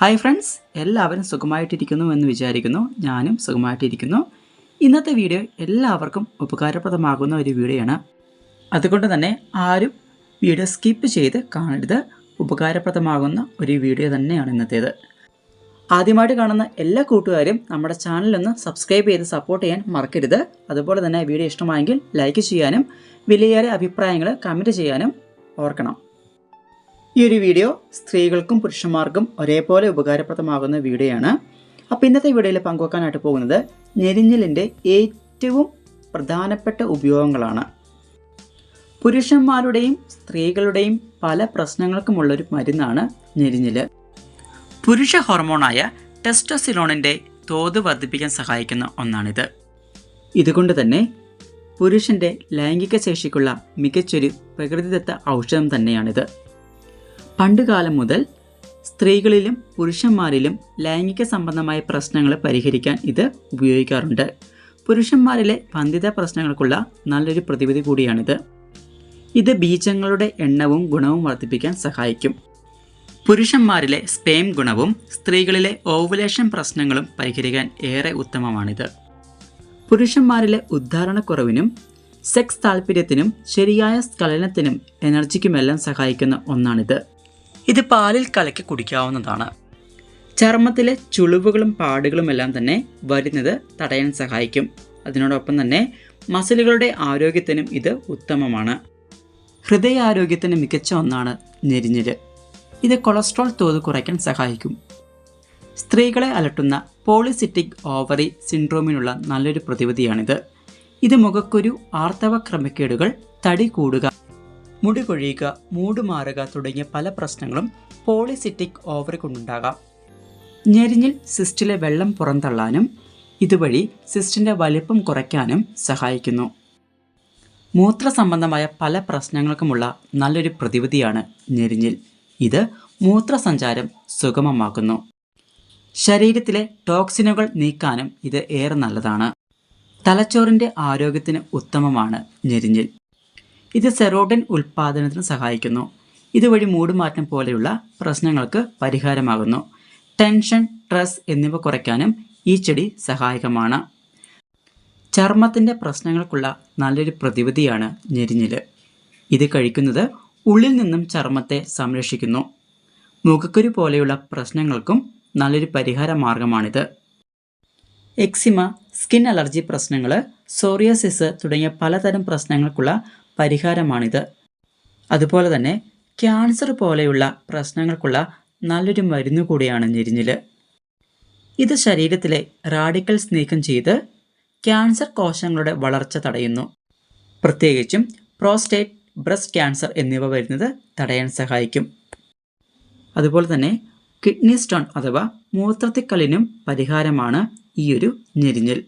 Hi friends എല്ലാവരും സുഖമായിട്ടിരിക്കുന്നു എന്ന് വിചാരിക്കുന്നു. ഞാനും സുഖമായിട്ടിരിക്കുന്നു. ഇന്നത്തെ വീഡിയോ എല്ലാവർക്കും ഉപകാരപ്രദമാകുന്ന ഒരു വീഡിയോയാണ്. അതുകൊണ്ട് തന്നെ ആരും വീഡിയോ സ്കിപ്പ് ചെയ്ത് കാണരുത്. ഉപകാരപ്രദമാകുന്ന ഒരു വീഡിയോ തന്നെയാണ് ഇന്നത്തേത്. ആദ്യമായിട്ട് കാണുന്ന എല്ലാ കൂട്ടുകാരും നമ്മുടെ ചാനലൊന്ന് സബ്സ്ക്രൈബ് ചെയ്ത് സപ്പോർട്ട് ചെയ്യാൻ മറക്കരുത്. അതുപോലെ തന്നെ വീഡിയോ ഇഷ്ടമായെങ്കിൽ ലൈക്ക് ചെയ്യാനും വിലയേറെ അഭിപ്രായങ്ങൾ കമന്റ് ചെയ്യാനും ഓർക്കണം. ഈ ഒരു വീഡിയോ സ്ത്രീകൾക്കും പുരുഷന്മാർക്കും ഒരേപോലെ ഉപകാരപ്രദമാകുന്ന വീഡിയോയാണ് അപ്പോൾ ഇന്നത്തെ വീഡിയോയിൽ പങ്കുവെക്കാനായിട്ട് പോകുന്നത് ഞെരിഞ്ഞലിന്റെ ഏറ്റവും പ്രധാനപ്പെട്ട ഉപയോഗങ്ങളാണ്. പുരുഷന്മാരുടെയും സ്ത്രീകളുടെയും പല പ്രശ്നങ്ങൾക്കുമുള്ളൊരു മരുന്നാണ് ഞെരിഞ്ഞിൽ പുരുഷ ഹോർമോണായ ടെസ്റ്റോസിലോണിന്റെ തോത് വർദ്ധിപ്പിക്കാൻ സഹായിക്കുന്ന ഒന്നാണിത്. ഇതുകൊണ്ട് തന്നെ പുരുഷന്റെ ലൈംഗിക ശേഷിക്കുള്ള മികച്ചൊരു പ്രകൃതിദത്ത ഔഷധം തന്നെയാണിത്. പണ്ടുകാലം മുതൽ സ്ത്രീകളിലും പുരുഷന്മാരിലും ലൈംഗിക സംബന്ധമായ പ്രശ്നങ്ങൾ പരിഹരിക്കാൻ ഇത് ഉപയോഗിക്കാറുണ്ട്. പുരുഷന്മാരിലെ വന്ധ്യത പ്രശ്നങ്ങൾക്കുള്ള നല്ലൊരു പ്രതിവിധി കൂടിയാണിത്. ഇത് ബീജങ്ങളുടെ എണ്ണവും ഗുണവും വർദ്ധിപ്പിക്കാൻ സഹായിക്കും. പുരുഷന്മാരിലെ സ്പേം ഗുണവും സ്ത്രീകളിലെ ഓവുലേഷൻ പ്രശ്നങ്ങളും പരിഹരിക്കാൻ ഏറെ ഉത്തമമാണിത്. പുരുഷന്മാരിലെ ഉദ്ധാരണക്കുറവിനും സെക്സ് താല്പര്യത്തിനും ശരിയായ സ്ഖലനത്തിനും എനർജിക്കുമെല്ലാം സഹായിക്കുന്ന ഒന്നാണിത്. ഇത് പാലിൽ കലക്കി കുടിക്കാവുന്നതാണ്. ചർമ്മത്തിലെ ചുളിവുകളും പാടുകളും എല്ലാം തന്നെ വരുന്നത് തടയാൻ സഹായിക്കും. അതിനോടൊപ്പം തന്നെ മസിലുകളുടെ ആരോഗ്യത്തിനും ഇത് ഉത്തമമാണ്. ഹൃദയാരോഗ്യത്തിന് മികച്ച ഒന്നാണ് ഞെരിഞ്ഞിൽ. ഇത് കൊളസ്ട്രോൾ തോത് കുറയ്ക്കാൻ സഹായിക്കും. സ്ത്രീകളെ അലട്ടുന്ന പോളിസിറ്റിക് ഓവറി സിൻഡ്രോമിനുള്ള നല്ലൊരു പ്രതിവിധിയാണിത്. ഇത് മുഖക്കുരു ആർത്തവ ക്രമക്കേടുകൾ തടി കൂടുക മുടി കൊഴിയുക മൂട് മാറുക തുടങ്ങിയ പല പ്രശ്നങ്ങളും പോളിസിറ്റിക് ഓവറി കൊണ്ടുണ്ടാകാം. ഞെരിഞ്ഞിൽ സിസ്റ്റിലെ വെള്ളം പുറന്തള്ളാനും ഇതുവഴി സിസ്റ്റിന്റെ വലിപ്പം കുറയ്ക്കാനും സഹായിക്കുന്നു. മൂത്ര സംബന്ധമായ പല പ്രശ്നങ്ങൾക്കുമുള്ള നല്ലൊരു പ്രതിവിധിയാണ് ഞെരിഞ്ഞിൽ. ഇത് മൂത്രസഞ്ചാരം സുഗമമാക്കുന്നു. ശരീരത്തിലെ ടോക്സിനുകൾ നീക്കാനും ഇത് ഏറെ നല്ലതാണ്. തലച്ചോറിന്റെ ആരോഗ്യത്തിന് ഉത്തമമാണ് ഞെരിഞ്ഞിൽ. ഇത് സെറോഡൻ ഉൽപ്പാദനത്തിന് സഹായിക്കുന്നു. ഇതുവഴി മൂടുമാറ്റം പോലെയുള്ള പ്രശ്നങ്ങൾക്ക് പരിഹാരമാകുന്നു. ടെൻഷൻ സ്ട്രെസ് എന്നിവ കുറയ്ക്കാനും ഈ ചെടി സഹായകമാണ്. ചർമ്മത്തിന്റെ പ്രശ്നങ്ങൾക്കുള്ള നല്ലൊരു പ്രതിവിധിയാണ് ഞെരിഞ്ഞിൽ. ഇത് കഴിക്കുന്നത് ഉള്ളിൽ നിന്നും ചർമ്മത്തെ സംരക്ഷിക്കുന്നു. മുഖക്കുരു പോലെയുള്ള പ്രശ്നങ്ങൾക്കും നല്ലൊരു പരിഹാര മാർഗമാണിത് എക്സിമ സ്കിൻ അലർജി പ്രശ്നങ്ങൾ സോറിയസിസ് തുടങ്ങിയ പലതരം പ്രശ്നങ്ങൾക്കുള്ള പരിഹാരമാണിത്. അതുപോലെ തന്നെ ക്യാൻസർ പോലെയുള്ള പ്രശ്നങ്ങൾക്കുള്ള നല്ലൊരു മരുന്ന് കൂടിയാണ് ഞെരിഞ്ഞിൽ. ഇത് ശരീരത്തിലെ റാഡിക്കൽസ് നീക്കം ചെയ്ത് ക്യാൻസർ കോശങ്ങളുടെ വളർച്ച തടയുന്നു. പ്രത്യേകിച്ചും പ്രോസ്റ്റേറ്റ് ബ്രസ്റ്റ് ക്യാൻസർ എന്നിവ വരുന്നത് തടയാൻ സഹായിക്കും. അതുപോലെ തന്നെ കിഡ്നി സ്റ്റോൺ അഥവാ മൂത്രത്തിക്കല്ലിനും പരിഹാരമാണ് ഈയൊരു ഒരു ഞെരിഞ്ഞിലെ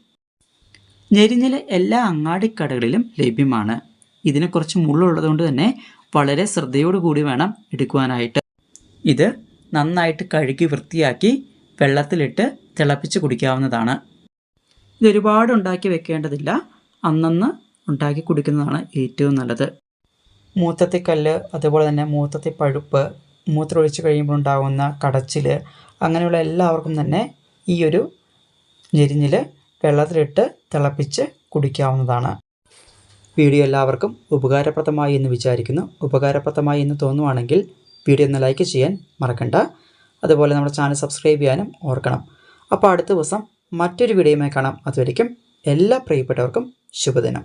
ഞെരിഞ്ഞൽ എല്ലാ അങ്ങാടിക്കടകളിലും ലഭ്യമാണ്. ഇതിന് കുറച്ച് മുള്ളുള്ളതുകൊണ്ട് തന്നെ വളരെ ശ്രദ്ധയോടുകൂടി വേണം എടുക്കുവാനായിട്ട്. ഇത് നന്നായിട്ട് കഴുകി വൃത്തിയാക്കി വെള്ളത്തിലിട്ട് തിളപ്പിച്ച് കുടിക്കാവുന്നതാണ്. ഇതൊരുപാട് ഉണ്ടാക്കി വെക്കേണ്ടതില്ല. അന്നന്ന് ഉണ്ടാക്കി കുടിക്കുന്നതാണ് ഏറ്റവും നല്ലത്. മൂത്രത്തിക്കല്ല് അതുപോലെ തന്നെ മൂത്തത്തെ പഴുപ്പ് മൂത്രമൊഴിച്ച് കഴിയുമ്പോൾ ഉണ്ടാകുന്ന കടച്ചിൽ അങ്ങനെയുള്ള എല്ലാവർക്കും തന്നെ ഈ ഒരു ഞെരിഞ്ഞിൽ വെള്ളത്തിലിട്ട് തിളപ്പിച്ച് കുടിക്കാവുന്നതാണ്. വീഡിയോ എല്ലാവർക്കും ഉപകാരപ്രദമായി എന്ന് വിചാരിക്കുന്നു. ഉപകാരപ്രദമായി എന്ന് തോന്നുവാണെങ്കിൽ വീഡിയോ ഒന്ന് ലൈക്ക് ചെയ്യാൻ മറക്കണ്ട. അതുപോലെ നമ്മുടെ ചാനൽ സബ്സ്ക്രൈബ് ചെയ്യാനും ഓർക്കണം. അപ്പോൾ അടുത്ത ദിവസം മറ്റൊരു വീഡിയോയുമായി കാണാം. അതുവരിക്കും എല്ലാ പ്രിയപ്പെട്ടവർക്കും ശുഭദിനം.